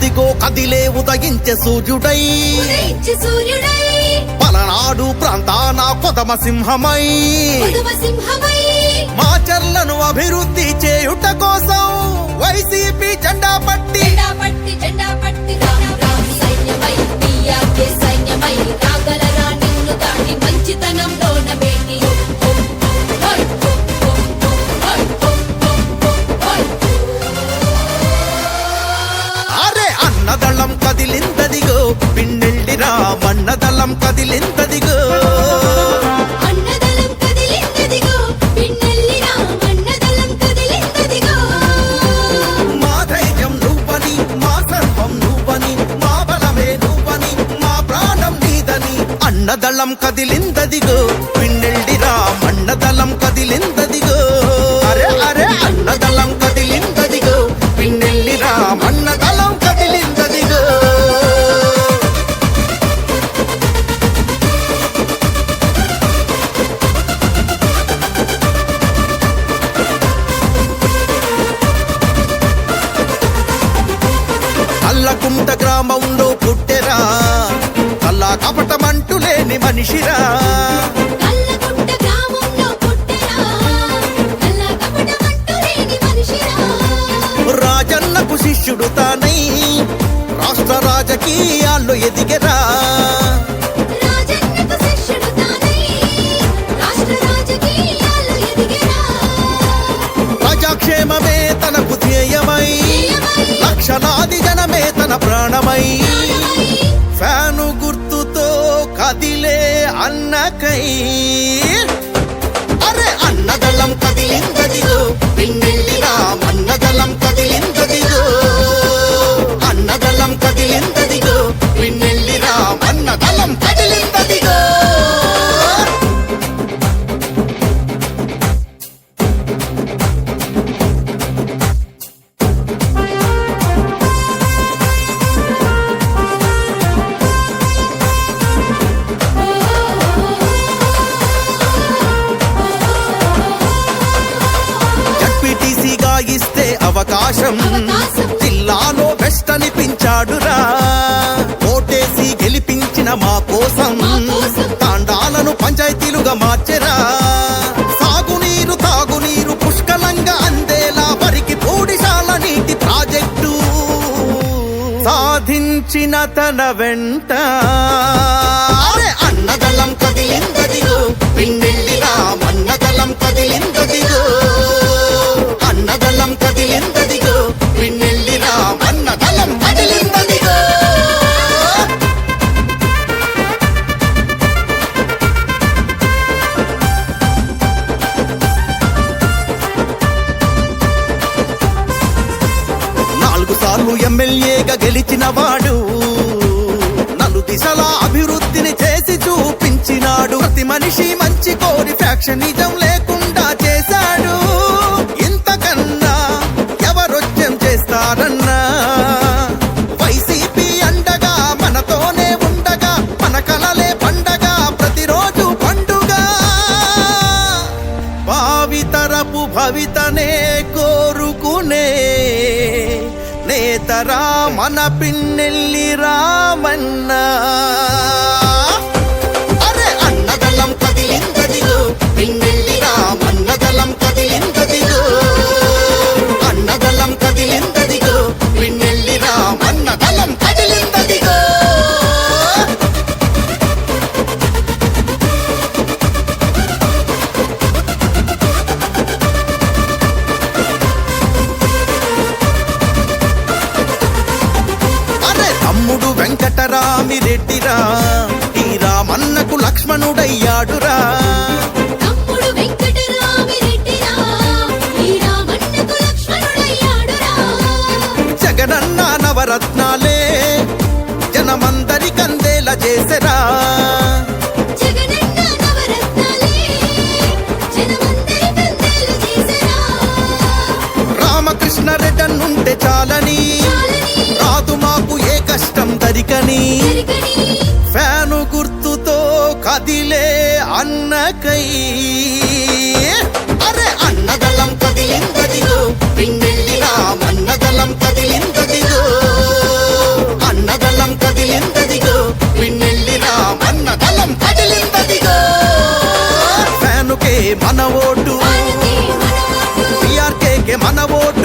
అదిగో కదిలే ఉదయించే సూర్యుడై. పలనాడు ప్రాంతాన కొదమ సింహమై. మాచర్లను అభివృద్ధి చేయుట కోసం వైసీపీ జెండా పట్టి ప్రాణం నీదని అన్నదళం కదిలిందదిగో పిన్నెల్లిరా మన్నదళం కదిలిందదిగో కల్లకుంట గ్రామంలో పుట్టెరా. కల్ల కపటమంటూ లేని మనిషిరా. రాజన్నకు శిష్యుడు తానై రాష్ట్ర రాజకీయాల్లో ఎదిగెరా. కదిలే అన్నకై అరే అన్నదళం కదిలిందదిగో ఇస్తే అవకాశం. జిల్లాలో బెస్ట్ అనిపించాడురా ఓటేసి గెలిపించిన మా కోసం. తాండాలను పంచాయతీలుగా మార్చెరా. సాగునీరు తాగునీరు పుష్కలంగా అందేలా వరికి పూడిశాల నీటి ప్రాజెక్టు. సాధించిన తన వెంట. అరే అన్నదళం కదిలిందదిగో పిన్నెల్లిరా మన్నదళం కదిలిందదిగో నాలుగు ఎమ్మెల్యేగా గెలిచిన వాడు నలు దిశల అభివృద్ధిని చేసి చూపించినాడు. ప్రతి మనిషి మంచి కోరి ఫ్యాక్షనిజం లేకుండా చేశాడు. ఇంతకన్నా ఎవరొచ్చం చేస్తారన్నా? వైసీపీ అండగా మనతోనే ఉండగా మన కలలే పండగ ప్రతిరోజు పండుగ. భావితరపు భవితనే కోరుకునే మన పిన్నెల్లి రామన్నా. లక్ష్మణుడయ్యాడురా. జగనన్న నవరత్నాలే జనమందరి కందేలు చేసెరా. రామకృష్ణ రెడ్డన్నుంటే చాలని. రాదు మాకు ఏ కష్టం దరికని. அதிலே அன்ன கை. அரே அன்னதளம் கதிலிந்ததிலோ பின்னெல்லினா மன்னதளம் கதிலிந்ததிலோ அன்னதளம் கதிலிந்ததிலோ பின்னெல்லினா மன்னதளம் கதிலிந்ததிலோ ఫ్యానుకే మన ఓటు పిఆర్కేకే మన ఓటు